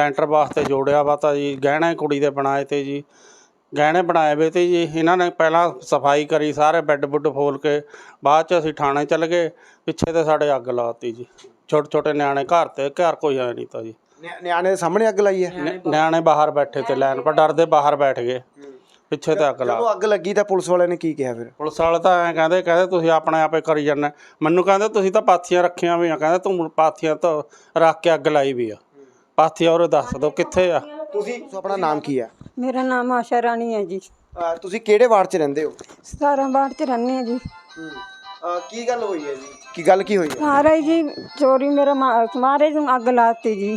ਲੈਂਟਰ ਵਾਸਤੇ ਜੋੜਿਆ ਵਾ ਤਾਂ ਜੀ ਗਹਿਣੇ ਕੁੜੀ ਦੇ ਬਣਾਏ ਤੇ ਜੀ। ਗਹਿਣੇ ਬਣਾਏ ਵੇ ਤੇ ਜੀ ਇਹਨਾਂ ਨੇ ਪਹਿਲਾਂ ਸਫ਼ਾਈ ਕਰੀ ਸਾਰੇ ਬੈੱਡ ਬੁੱਡ ਫੋਲ ਕੇ ਬਾਅਦ ਚ ਅਸੀਂ ਥਾਣੇ ਚੱਲ ਗਏ ਪਿੱਛੇ ਤੇ ਸਾਡੇ ਅੱਗ ਲਾਤੀ ਜੀ। ਛੋਟੇ ਛੋਟੇ ਨਿਆਣੇ ਘਰ ਤੇ ਘਰ ਕੋਈ ਆਇਆ ਨਹੀਂ ਤਾਂ ਜੀ। ਨਿਆ- ਨਿਆਣੇ ਦੇ ਸਾਹਮਣੇ ਅੱਗ ਲਾਈ ਹੈ? ਨਿਆਣੇ ਬਾਹਰ ਬੈਠੇ ਤੇ ਲਾਈਨ ਪਰ ਡਰਦੇ ਬਾਹਰ ਬੈਠ ਗਏ। ਪਿੱਛੇ ਤੇ ਅੱਗ ਲਾ ਜਦੋਂ ਅੱਗ ਲੱਗੀ ਤਾਂ ਪੁਲਿਸ ਵਾਲਿਆਂ ਨੇ ਕੀ ਕਿਹਾ ਫਿਰ? ਪੁਲਿਸ ਵਾਲੇ ਤਾਂ ਐਂ ਕਹਿੰਦੇ ਕਹਿੰਦੇ ਤੁਸੀਂ ਆਪਣੇ ਆਪੇ ਕਰੀ ਜਾਂਦੇ। ਮੈਨੂੰ ਕਹਿੰਦੇ ਤੁਸੀਂ ਤਾਂ ਪਾਥੀਆਂ ਰੱਖੀਆਂ ਵੀ ਆ ਕਹਿੰਦੇ ਤੂੰ ਪਾਥੀਆਂ ਤਾਂ ਰੱਖ ਕੇ ਅੱਗ ਲਾਈ ਵੀ ਆ। ਪਾਥੀਆਂ ਉਹ ਦੱਸ ਦਿਓ ਕਿੱਥੇ ਆ? ਤੁਸੀਂ ਆਪਣਾ ਨਾਮ ਕੀ ਹੈ ਮੇਰਾ ਨਾਮ ਆਸ਼ਾ ਰਾਣੀ ਹੈ ਜੀ। ਅਹ ਤੁਸੀਂ ਕਿਹੜੇ ਵਾਰਡ 'ਚ ਰਹਿੰਦੇ ਹੋ? 17 ਬਾੜ ਚ ਰਹਿੰਦੇ ਆ ਜੀ। ਕੀ ਗੱਲ ਹੋਈ ਹੈ ਜੀ? ਕੀ ਗੱਲ ਕੀ ਹੋਈ ਹੈ? ਸਾਰਾ ਜੀ ਚੋਰੀ ਮੇਰਾ ਮਾ- ਮਾਰੇ ਨੂੰ ਅੱਗ ਲਾਤੀ ਜੀ।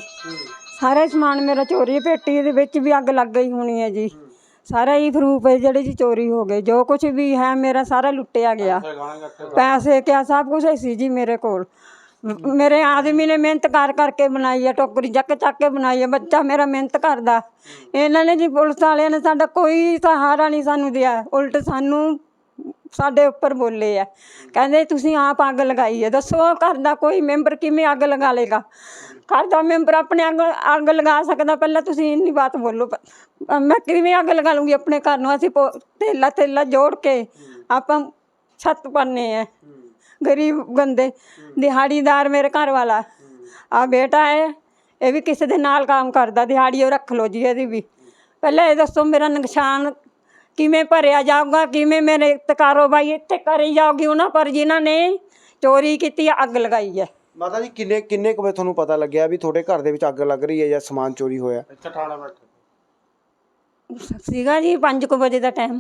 ਸਾਰਾ ਸਮਾਨ ਮੇਰਾ ਚੋਰੀ ਹੈ, ਪੇਟੀ ਦੇ ਵਿੱਚ ਵੀ ਅੱਗ ਲੱਗ ਗਈ ਹੋਣੀ ਹੈ ਜੀ। ਸਾਰਾ ਹੀ ਫਰੂਪ ਹੈ ਜਿਹੜੇ ਜੀ ਚੋਰੀ ਹੋ ਗਏ। ਜੋ ਕੁਝ ਵੀ ਹੈ ਮੇਰਾ ਸਾਰਾ ਲੁੱਟਿਆ ਗਿਆ। ਪੈਸੇ ਕਿਆ ਸਭ ਕੁਝ ਸੀ ਜੀ ਮੇਰੇ ਕੋਲ। ਮੇਰੇ ਆਦਮੀ ਨੇ ਮਿਹਨਤ ਕਰ ਕਰਕੇ ਬਣਾਈ ਹੈ ਟੋਕਰੀ ਚੱਕ ਚੱਕ ਕੇ ਬਣਾਈ ਹੈ ਬੱਚਾ ਮੇਰਾ ਮਿਹਨਤ ਕਰਦਾ। ਇਹਨਾਂ ਨੇ ਜੀ ਪੁਲਿਸ ਵਾਲਿਆਂ ਨੇ ਸਾਡਾ ਕੋਈ ਸਹਾਰਾ ਨਹੀਂ ਸਾਨੂੰ ਦਿਆ, ਉਲਟ ਸਾਨੂੰ ਸਾਡੇ ਉੱਪਰ ਬੋਲੇ ਆ। ਕਹਿੰਦੇ ਤੁਸੀਂ ਆਪ ਅੱਗ ਲਗਾਈ ਹੈ ਦੱਸੋ ਘਰ ਦਾ ਕੋਈ ਮੈਂਬਰ ਕਿਵੇਂ ਅੱਗ ਲਗਾ ਲੇਗਾ? ਘਰ ਦਾ ਮੈਂਬਰ ਆਪਣੇ ਅੱਗ ਅੱਗ ਲਗਾ ਸਕਦਾ, ਪਹਿਲਾਂ ਤੁਸੀਂ ਇੰਨੀ ਬਾਤ ਬੋਲੋ। ਮੈਂ ਕਿਵੇਂ ਅੱਗ ਲਗਾ ਲੂੰਗੀ ਆਪਣੇ ਘਰ ਨੂੰ? ਅਸੀਂ ਪੋ- ਤੇਲਾ ਤੇਲਾ ਜੋੜ ਕੇ ਆਪਾਂ ਛੱਤ ਪਾਉਂਦੇ ਆ। ਗਰੀਬ ਬੰਦੇ ਦਿਹਾੜੀਦਾਰ ਮੇਰੇ ਘਰ ਵਾਲਾ। ਆ ਬੇਟਾ ਹੈ ਇਹ ਵੀ ਕਿਸੇ ਦੇ ਨਾਲ ਕੰਮ ਕਰਦਾ ਦਿਹਾੜੀ ਉਹ ਰੱਖ ਲਓ ਜੀ ਇਹਦੀ ਵੀ। ਪਹਿਲਾਂ ਇਹ ਦੱਸੋ ਮੇਰਾ ਨੁਕਸਾਨ ਕਿਵੇਂ ਭਰਿਆ ਜਾਊਗਾ ਕਿਵੇਂ ਮੇਰੇ ਤੇ ਕਾਰੋਬਾਰੀ ਇੱਥੇ ਕਰੀ ਜਾਊਗੀ ਉਹਨਾਂ ਪਰ ਜਿਨ੍ਹਾਂ ਨੇ ਚੋਰੀ ਕੀਤੀ ਅੱਗ ਲਗਾਈ ਹੈ ਮਾਤਾ ਜੀ ਕਿੰਨੇ ਕਿੰਨੇ ਕੁ ਵਜੇ ਤੁਹਾਨੂੰ ਪਤਾ ਲੱਗਿਆ ਵੀ ਤੁਹਾਡੇ ਘਰ ਦੇ ਵਿੱਚ ਅੱਗ ਲੱਗ ਰਹੀ ਹੈ ਜਾਂ ਸਮਾਨ ਚੋਰੀ ਹੋਇਆ? ਇੱਥੇ ਥਾਣੇ ਬੈਠੇ ਸੀਗਾ ਜੀ 5 ਵਜੇ ਦਾ ਟਾਈਮ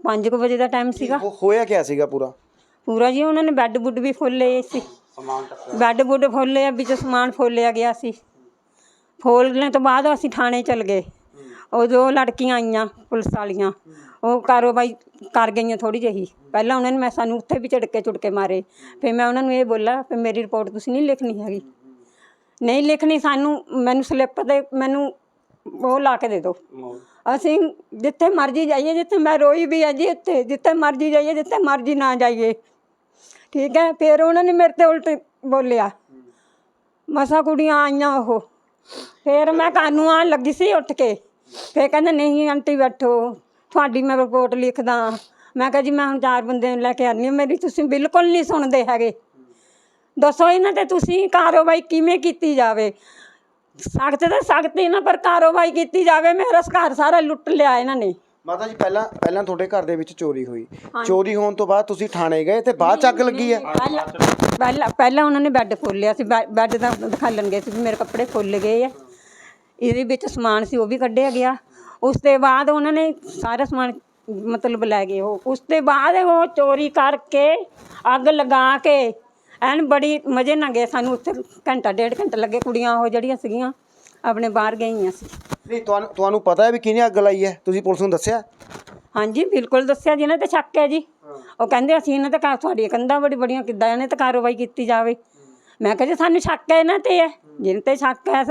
5 ਵਜੇ ਦਾ ਟਾਈਮ ਸੀਗਾ। ਉਹ ਹੋਇਆ ਕਿਆ ਸੀਗਾ ਪੂਰਾ? ਪੂਰਾ ਜੀ ਉਹਨਾਂ ਨੇ ਬੈੱਡ ਬੁੱਡ ਵੀ ਫੋਲੇ ਸੀ। ਸਮਾਨ ਬੈੱਡ ਬੁੱਡ ਫੋਲੇ ਆ ਵਿੱਚ ਸਮਾਨ ਫੋਲਿਆ ਗਿਆ ਸੀ। ਫੋਲਣ ਤੋਂ ਬਾਅਦ ਅਸੀਂ ਥਾਣੇ ਚਲ ਗਏ। ਉਹ ਦੋ ਲੜਕੀਆਂ ਆਈਆਂ ਪੁਲਿਸ ਵਾਲੀਆਂ ਉਹ ਕਾਰਵਾਈ ਕਰ ਗਈਆਂ ਥੋੜੀ ਜਿਹੀ। ਪਹਿਲਾਂ ਉਹਨਾਂ ਨੇ ਮੈਂ ਸਾਨੂੰ ਉੱਥੇ ਵੀ ਝੜਕੇ ਝੁੜਕੇ ਮਾਰੇ। ਫਿਰ ਮੈਂ ਉਹਨਾਂ ਨੂੰ ਇਹ ਬੋਲਾ ਕਿ ਮੇਰੀ ਰਿਪੋਰਟ ਤੁਸੀਂ ਨਹੀਂ ਲਿਖਣੀ ਹੈਗੀ। ਨਹੀਂ ਲਿਖਣੀ ਸਾਨੂੰ ਮੈਨੂੰ ਸਲਿੱਪ ਤੇ ਮੈਨੂੰ ਉਹ ਲਾ ਕੇ ਦੇ ਦਿਓ। ਅਸੀਂ ਜਿੱਥੇ ਮਰਜ਼ੀ ਜਾਈਏ ਜਿੱਥੇ ਮੈਂ ਰੋਈ ਵੀ ਆ ਜੀ ਇੱਥੇ ਜਿੱਥੇ ਮਰਜ਼ੀ ਜਾਈਏ ਜਿੱਥੇ ਮਰਜ਼ੀ ਨਾ ਜਾਈਏ। ਠੀਕ ਹੈ, ਫਿਰ ਉਹਨਾਂ ਨੇ ਮੇਰੇ ਤੇ ਉਲਟ ਬੋਲਿਆ। ਮਸਾ ਕੁੜੀਆਂ ਆਈਆਂ ਉਹ। ਫਿਰ ਮੈਂ ਕਾਨੂੰ ਆਉਣ ਲੱਗੀ ਸੀ ਉੱਠ ਕੇ। ਫਿਰ ਕਹਿੰਦੇ, ਨਹੀਂ ਆਂਟੀ, ਬੈਠੋ। ਤੁਹਾਡੀ ਮੈਂ ਰਿਪੋਰਟ ਲਿਖਦਾ। ਮੈਂ ਕਿਹਾ ਜੀ, ਮੈਂ ਹੁਣ ਚਾਰ ਬੰਦੇ ਨੂੰ ਲੈ ਕੇ ਆਨੀ ਹਾਂ। ਮੇਰੀ ਤੁਸੀਂ ਬਿਲਕੁਲ ਨਹੀਂ ਸੁਣਦੇ ਹੈਗੇ। ਦੱਸੋ ਇਹਨਾਂ ਤੇ ਤੁਸੀਂ ਕਾਰਵਾਈ ਕਿਵੇਂ ਕੀਤੀ ਜਾਵੇ? ਸਖਤ ਤਾਂ ਸਖਤ ਇਹਨਾਂ ਪਰ ਕਾਰਵਾਈ ਕੀਤੀ ਜਾਵੇ। ਮੇਰਾ ਘਰ ਸਾਰਾ ਲੁੱਟ ਲਿਆ ਇਹਨਾਂ ਨੇ। ਮਾਤਾ ਜੀ ਪਹਿਲਾਂ ਪਹਿਲਾਂ ਤੁਹਾਡੇ ਘਰ ਦੇ ਵਿੱਚ ਚੋਰੀ ਹੋਈ। ਚੋਰੀ ਹੋਣ ਤੋਂ ਬਾਅਦ ਤੁਸੀਂ ਥਾਣੇ ਗਏ ਤੇ ਬਾਅਦ ਚ ਅੱਗ ਲੱਗੀ ਹੈ? ਪਹਿਲਾਂ ਪਹਿਲਾਂ ਪਹਿਲਾਂ ਉਹਨਾਂ ਨੇ ਬੈੱਡ ਖੋਲਿਆ ਸੀ ਬੈ- ਬੈੱਡ ਦਾ ਦਿਖਾਲਣ ਗਏ ਸੀ ਵੀ ਮੇਰੇ ਕੱਪੜੇ ਖੁੱਲ ਗਏ ਆ। ਇਹਦੇ ਵਿੱਚ ਸਮਾਨ ਸੀ ਉਹ ਵੀ ਕੱਢਿਆ ਗਿਆ। ਉਸ ਤੋਂ ਬਾਅਦ ਉਹਨਾਂ ਨੇ ਸਾਰਾ ਸਮਾਨ ਮਤਲਬ ਲੈ ਗਏ ਉਹ। ਉਸ ਤੋਂ ਬਾਅਦ ਉਹ ਚੋਰੀ ਕਰਕੇ ਅੱਗ ਲਗਾ ਕੇ ਐਨ ਬੜੀ ਮਜ਼ੇ ਨਾਲ ਗਏ ਸਾਨੂੰ ਉੱਥੇ। ਘੰਟਾ ਡੇਢ ਘੰਟਾ ਲੱਗੇ ਕੁੜੀਆਂ ਉਹ ਜਿਹੜੀਆਂ ਸੀਗੀਆਂ ਆਪਣੇ ਬਾਹਰ ਗਈਆਂ ਸੀ। ਨਹੀਂ ਤੁਹਾਨੂੰ ਤੁਹਾਨੂੰ ਪਤਾ ਹੈ ਵੀ ਕਿਹਨੇ ਅੱਗ ਲਾਈ ਹੈ? ਤੁਸੀਂ ਪੁਲਿਸ ਨੂੰ ਦੱਸਿਆ? ਹਾਂਜੀ ਬਿਲਕੁਲ ਦੱਸਿਆ ਜਿਹਨਾਂ ਤੇ ਸ਼ੱਕ ਹੈ ਜੀ। ਉਹ ਕਹਿੰਦੇ ਅਸੀਂ ਇਹਨਾਂ ਤੇ ਕਾ ਤੁਹਾਡੀਆਂ ਕੰਧਾਂ ਬੜੀ ਬੜੀਆਂ ਕਿੱਦਾਂ ਇਹਨੇ ਤੇ ਕਾਰਵਾਈ ਕੀਤੀ ਜਾਵੇ। ਮੈਂ ਕਿਹਾ ਜੀ ਸਾਨੂੰ ਸ਼ੱਕ ਹੈ ਇਹਨਾਂ ਤੇ ਹੈ। ਜਿਹਨਾਂ ਤੇ ਸ਼ੱਕ ਹੈ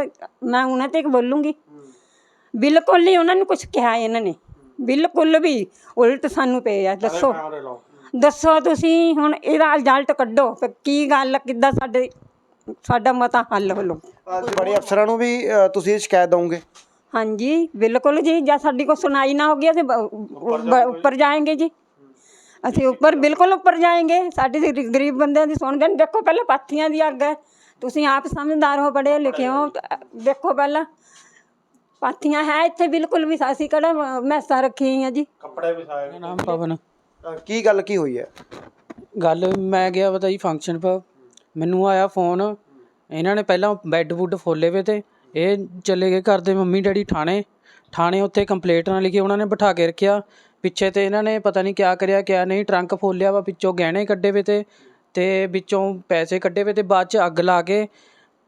ਮੈਂ ਉਹਨਾਂ ਤੇ ਬੋਲੂੰਗੀ। ਬਿਲਕੁਲ ਨਹੀਂ ਉਹਨਾਂ ਨੂੰ ਕੁਝ ਕਿਹਾ ਇਹਨਾਂ ਨੇ। ਬਿਲਕੁਲ ਵੀ ਉਲਟ ਸਾਨੂੰ ਪਏ ਆ ਦੱਸੋ। ਦੱਸੋ ਤੁਸੀਂ ਹੁਣ ਇਹਦਾ ਰਿਜ਼ਲਟ ਕੱਢੋ। ਕਿ ਕੀ ਗੱਲ ਕਿੱਦਾਂ ਸਾਡੇ ਸਾਡਾ ਮਤਾ ਹੱਲ ਹੋਲੋ ਕੁਝ ਬੜੇ ਅਫਸਰਾਂ ਨੂੰ ਵੀ ਤੁਸੀਂ ਸ਼ਿਕਾਇਤ ਦਵੋਗੇ ਹਾਂਜੀ ਬਿਲਕੁਲ ਜੀ ਜਦ ਸਾਡੀ ਕੋਈ ਸੁਣਾਈ ਨਾ ਹੋਗੀ ਅਸੀਂ ਬ- ਬ- ਉੱਪਰ ਜਾਏंगे ਜੀ। ਅਸੀਂ ਉੱਪਰ ਬਿਲਕੁਲ ਉੱਪਰ ਜਾਏंगे ਸਾਡੀ ਗਰੀਬ ਬੰਦਿਆਂ ਦੀ ਸੁਣਦੇ ਨੇ ਦੇਖੋ ਪਹਿਲਾਂ ਪਾਥੀਆਂ ਦੀ ਅੱਗ ਹੈ। ਤੁਸੀਂ ਆਪ ਸਮਝਦਾਰ ਹੋ ਪੜ੍ਹੇ ਲਿਖੇ ਹੋ। ਦੇਖੋ ਪਹਿਲਾਂ। ਪਾਥੀਆਂ ਹੈ ਇੱਥੇ ਬਿਲਕੁਲ ਵੀ। ਅਸੀਂ ਕਿਹੜਾ ਮੈਸਾਂ ਰੱਖੀਆਂ ਹੋਈਆਂ ਜੀ। ਕੱਪੜੇ ਵਿਛਾਏ ਨਾਮ ਪਵਨ ਕੀ ਗੱਲ ਕੀ ਹੋਈ ਹੈ? ਗੱਲ ਮੈਂ ਗਿਆ ਪਤਾ ਜੀ ਫੰਕਸ਼ਨ 'ਤੇ ਮੈਨੂੰ ਆਇਆ ਫੋਨ ਇਹਨਾਂ ਨੇ ਪਹਿਲਾਂ ਬੈੱਡ ਬੁੱਡ ਫੋਲੇ ਵੇ ਤੇ। ਇਹ ਚਲੇ ਗਏ ਘਰ ਦੇ ਮੰਮੀ ਡੈਡੀ ਥਾਣੇ। ਥਾਣੇ ਉੱਥੇ ਕੰਪਲੇਂਟ ਨਾਲ ਲਿਖੀ ਉਹਨਾਂ ਨੇ ਬਿਠਾ ਕੇ ਰੱਖਿਆ। ਪਿੱਛੇ ਤੇ ਇਹਨਾਂ ਨੇ ਪਤਾ ਨਹੀਂ ਕਿਆ ਕਰਿਆ, ਕਿਆ ਨਹੀਂ। ਟਰੰਕ ਫੋਲਿਆ ਵਾ, ਵਿੱਚੋਂ ਗਹਿਣੇ ਕੱਢੇ ਵੇ ਤੇ ਤੇ ਵਿੱਚੋਂ ਪੈਸੇ ਕੱਢੇ ਵੇ ਤੇ ਬਾਅਦ ਚ ਅੱਗ ਲਾ ਕੇ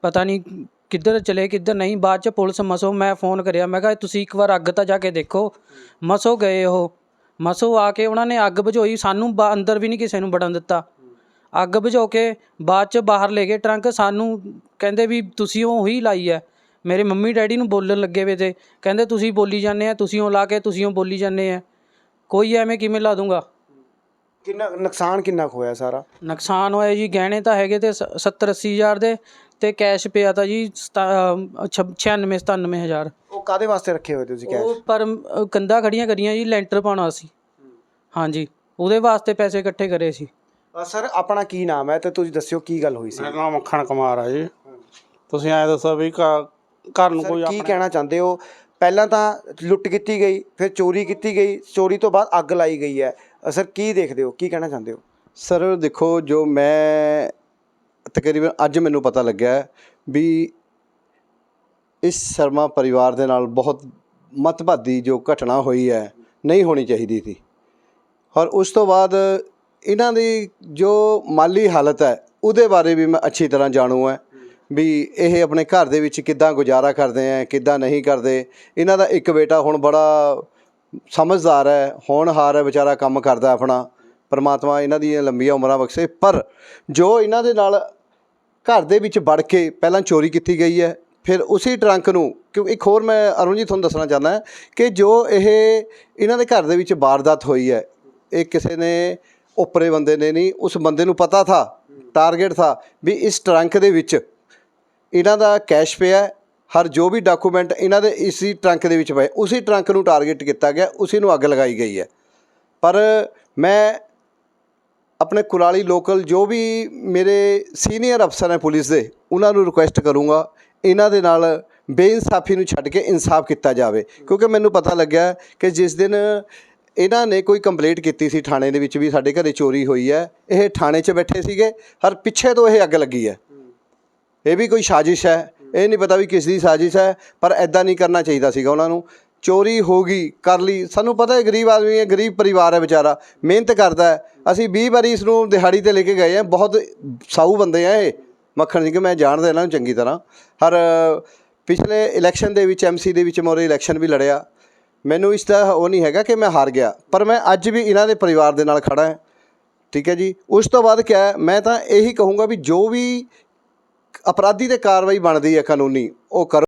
ਪਤਾ ਨਹੀਂ ਕਿੱਧਰ ਚਲੇ, ਕਿੱਧਰ ਨਹੀਂ। ਬਾਅਦ ਚ ਪੁਲਿਸ ਮਸੋ ਮੈਂ ਫੋਨ ਕਰਿਆ, ਮੈਂ ਕਿਹਾ ਤੁਸੀਂ ਇੱਕ ਵਾਰ ਅੱਗ ਤਾਂ ਜਾ ਕੇ ਦੇਖੋ। ਮਸੋ ਗਏ ਉਹ। ਮਸੋ ਆ ਕੇ ਉਹਨਾਂ ਨੇ ਅੱਗ ਬੁਝਾਈ। ਸਾਨੂੰ ਬਾ- ਅੰਦਰ ਵੀ ਨਹੀਂ ਕਿਸੇ ਨੂੰ ਵੜਨ ਦਿੱਤਾ। ਅੱਗ ਬੁਝਾ ਕੇ ਬਾਅਦ ਚ ਬਾਹਰ ਲੈ ਗਏ। ਟਰੰਕ ਸਾਨੂੰ ਕਹਿੰਦੇ ਵੀ, ਤੁਸੀਂ ਉਹ ਹੀ ਲਾਈ ਹੈ ਮੇਰੇ ਮੰਮੀ ਡੈਡੀ ਨੂੰ ਬੋਲਣ ਲੱਗੇ ਵੇ ਤੇ। ਕਹਿੰਦੇ ਤੁਸੀਂ ਬੋਲੀ ਜਾਂਦੇ ਆ ਤੁਸੀਂ ਉਹ ਲਾ ਕੇ ਤੁਸੀਂ ਉਹ ਬੋਲੀ ਜਾਂਦੇ ਆ। ਕੋਈ ਐਵੇਂ ਕਿਵੇਂ ਲਾ ਦੂੰਗਾ? ਕਿੰਨਾ ਨੁਕਸਾਨ ਕਿੰਨਾ ਕੁ ਹੋਇਆ ਸਾਰਾ? ਨੁਕਸਾਨ ਹੋਇਆ ਜੀ ਗਹਿਣੇ ਤਾਂ ਹੈਗੇ ਤੇ 70 80 ਹਜ਼ਾਰ ਦੇ ਤੇ ਕੈਸ਼ ਪਿਆ ਤਾਂ ਜੀ 96 97000 ਉਹ ਕਾਦੇ ਵਾਸਤੇ ਰੱਖੇ ਹੋਏ ਤੁਸੀਂ ਕੈਸ਼? ਉਹ ਪਰ ਕੰਧਾਂ ਖੜੀਆਂ ਕਰੀਆਂ ਜੀ ਲੈਂਟਰ ਪਾਉਣਾ ਸੀ ਹਾਂਜੀ ਉਹਦੇ ਵਾਸਤੇ ਪੈਸੇ ਇਕੱਠੇ ਕਰੇ ਸੀ। ਸਰ ਆਪਣਾ ਕੀ ਨਾਮ ਹੈ ਤੇ ਤੁਸੀਂ ਦੱਸਿਓ ਕੀ ਗੱਲ ਹੋਈ ਸੀ? ਮੇਰਾ ਨਾਮ ਮੱਖਣ ਕੁਮਾਰ ਆ ਜੀ। ਤੁਸੀਂ ਐਂ ਦੱਸੋ ਵੀ ਘਰ ਨੂੰ ਕੋਈ ਕੀ ਕਹਿਣਾ ਚਾਹੁੰਦੇ ਹੋ? ਪਹਿਲਾਂ ਤਾਂ ਲੁੱਟ ਕੀਤੀ ਗਈ ਫਿਰ ਚੋਰੀ ਕੀਤੀ ਗਈ ਚੋਰੀ ਤੋਂ ਬਾਅਦ ਅੱਗ ਲਾਈ ਗਈ ਹੈ। ਸਰ ਕੀ ਦੇਖਦੇ ਹੋ? ਕੀ ਕਹਿਣਾ ਚਾਹੁੰਦੇ ਹੋ? ਸਰ ਦੇਖੋ ਜੋ ਮੈਂ ਤਕਰੀਬਨ ਅੱਜ ਮੈਨੂੰ ਪਤਾ ਲੱਗਿਆ ਹੈ ਵੀ ਇਸ ਸ਼ਰਮਾ ਪਰਿਵਾਰ ਦੇ ਨਾਲ ਬਹੁਤ ਮਤਭਾਦੀ ਜੋ ਘਟਨਾ ਹੋਈ ਹੈ ਨਹੀਂ ਹੋਣੀ ਚਾਹੀਦੀ ਸੀ। ਔਰ ਉਸ ਤੋਂ ਬਾਅਦ ਇਹਨਾਂ ਦੀ ਜੋ ਮਾਲੀ ਹਾਲਤ ਹੈ ਉਹਦੇ ਬਾਰੇ ਵੀ ਮੈਂ ਅੱਛੀ ਤਰ੍ਹਾਂ ਜਾਣੂ ਹੈ। ਵੀ ਇਹ ਆਪਣੇ ਘਰ ਦੇ ਵਿੱਚ ਕਿੱਦਾਂ ਗੁਜ਼ਾਰਾ ਕਰਦੇ ਆ, ਕਿੱਦਾਂ ਨਹੀਂ ਕਰਦੇ। ਇਹਨਾਂ ਦਾ ਇੱਕ ਬੇਟਾ ਹੁਣ ਬੜਾ ਸਮਝਦਾਰ ਹੈ ਹੋਣਹਾਰ ਹੈ, ਵਿਚਾਰਾ ਕੰਮ ਕਰਦਾ ਆਪਣਾ। ਪਰਮਾਤਮਾ ਇਹਨਾਂ ਦੀਆਂ ਲੰਬੀਆਂ ਉਮਰਾਂ ਬਖਸ਼ੇ। ਪਰ ਜੋ ਇਹਨਾਂ ਦੇ ਨਾਲ ਘਰ ਦੇ ਵਿੱਚ ਵੜ ਕੇ ਪਹਿਲਾਂ ਚੋਰੀ ਕੀਤੀ ਗਈ ਹੈ, ਫਿਰ ਉਸੇ ਟਰੰਕ ਨੂੰ ਕਿਉਂ, ਇੱਕ ਹੋਰ ਮੈਂ ਅਰੁਣ ਜੀ ਤੁਹਾਨੂੰ ਦੱਸਣਾ ਚਾਹੁੰਦਾ ਕਿ ਜੋ ਇਹ ਇਹਨਾਂ ਦੇ ਘਰ ਦੇ ਵਿੱਚ ਵਾਰਦਾਤ ਹੋਈ ਹੈ, ਇਹ ਕਿਸੇ ਨੇ ਉੱਪਰੇ ਬੰਦੇ ਨੇ ਨਹੀਂ, ਉਸ ਬੰਦੇ ਨੂੰ ਪਤਾ ਥਾ ਟਾਰਗੇਟ ਥਾ ਵੀ ਇਸ ਟਰੰਕ ਦੇ ਵਿੱਚ ਇਹਨਾਂ ਦਾ ਕੈਸ਼ ਪਿਆ ਹਰ ਜੋ ਵੀ ਡਾਕੂਮੈਂਟ ਇਹਨਾਂ ਦੇ ਇਸੀ ਟਰੰਕ ਦੇ ਵਿੱਚ ਪਏ। ਉਸੇ ਟਰੰਕ ਨੂੰ ਟਾਰਗੇਟ ਕੀਤਾ ਗਿਆ, ਉਸੇ ਨੂੰ ਅੱਗ ਲਗਾਈ ਗਈ ਹੈ। ਪਰ ਮੈਂ ਆਪਣੇ ਕੁਰਾਲੀ ਲੋਕਲ ਜੋ ਵੀ ਮੇਰੇ ਸੀਨੀਅਰ ਅਫਸਰ ਹੈ ਪੁਲਿਸ ਦੇ, ਉਹਨਾਂ ਨੂੰ ਰਿਕੁਐਸਟ ਕਰੂੰਗਾ ਇਹਨਾਂ ਦੇ ਨਾਲ ਬੇਇਨਸਾਫੀ ਨੂੰ ਛੱਡ ਕੇ ਇਨਸਾਫ ਕੀਤਾ ਜਾਵੇ। ਕਿਉਂਕਿ ਮੈਨੂੰ ਪਤਾ ਲੱਗਿਆ ਕਿ ਜਿਸ ਦਿਨ ਇਹਨਾਂ ਨੇ ਕੋਈ ਕੰਪਲੇਂਟ ਕੀਤੀ ਸੀ ਥਾਣੇ ਦੇ ਵਿੱਚ ਵੀ ਸਾਡੇ ਘਰੇ ਚੋਰੀ ਹੋਈ ਹੈ, ਇਹ ਥਾਣੇ 'ਚ ਬੈਠੇ ਸੀਗੇ, ਹਰ ਪਿੱਛੇ ਤੋਂ ਇਹ ਅੱਗ ਲੱਗੀ ਹੈ। ਇਹ ਵੀ ਕੋਈ ਸਾਜ਼ਿਸ਼ ਹੈ। ਇਹ ਨਹੀਂ ਪਤਾ ਵੀ ਕਿਸ ਦੀ ਸਾਜ਼ਿਸ਼ ਹੈ, ਪਰ ਐਦਾਂ ਨਹੀਂ ਕਰਨਾ ਚਾਹੀਦਾ ਸੀਗਾ ਉਹਨਾਂ ਨੂੰ। ਚੋਰੀ ਹੋ ਗਈ, ਕਰ ਲਈ। ਸਾਨੂੰ ਪਤਾ ਹੈ ਗਰੀਬ ਆਦਮੀ ਹੈ, ਗਰੀਬ ਪਰਿਵਾਰ ਹੈ ਵਿਚਾਰਾ। ਮਿਹਨਤ ਕਰਦਾ ਹੈ। ਅਸੀਂ 20 ਵਾਰੀ ਇਸ ਨੂੰ ਦਿਹਾੜੀ ਤੇ ਲੈ ਕੇ ਗਏ ਹਾਂ। ਬਹੁਤ ਸਾਊ ਬੰਦੇ ਆ ਇਹ। ਮੱਖਣ ਸਿੰਘ ਮੈਂ ਜਾਣਦਾ ਇਹਨਾਂ ਨੂੰ ਚੰਗੀ ਤਰ੍ਹਾਂ। ਹਰ ਪਿਛਲੇ ਇਲੈਕਸ਼ਨ ਦੇ ਵਿੱਚ ਐਮਸੀ ਦੇ ਵਿੱਚ ਮੋਰੇ ਇਲੈਕਸ਼ਨ ਵੀ ਲੜਿਆ। ਮੈਨੂੰ ਇਸ ਦਾ ਉਹ ਨਹੀਂ ਹੈਗਾ ਕਿ ਮੈਂ ਹਾਰ ਗਿਆ। ਪਰ ਮੈਂ ਅੱਜ ਵੀ ਇਹਨਾਂ ਦੇ ਪਰਿਵਾਰ ਦੇ ਨਾਲ ਖੜਾ ਹਾਂ। ਠੀਕ ਹੈ ਜੀ। ਉਸ ਤੋਂ ਬਾਅਦ ਕਿਆ ਮੈਂ ਤਾਂ ਇਹੀ ਕਹੂੰਗਾ ਵੀ ਜੋ ਵੀ ਅਪਰਾਧੀ ਤੇ ਕਾਰਵਾਈ ਬਣਦੀ ਹੈ ਕਾਨੂੰਨੀ ਉਹ ਕਰੋ।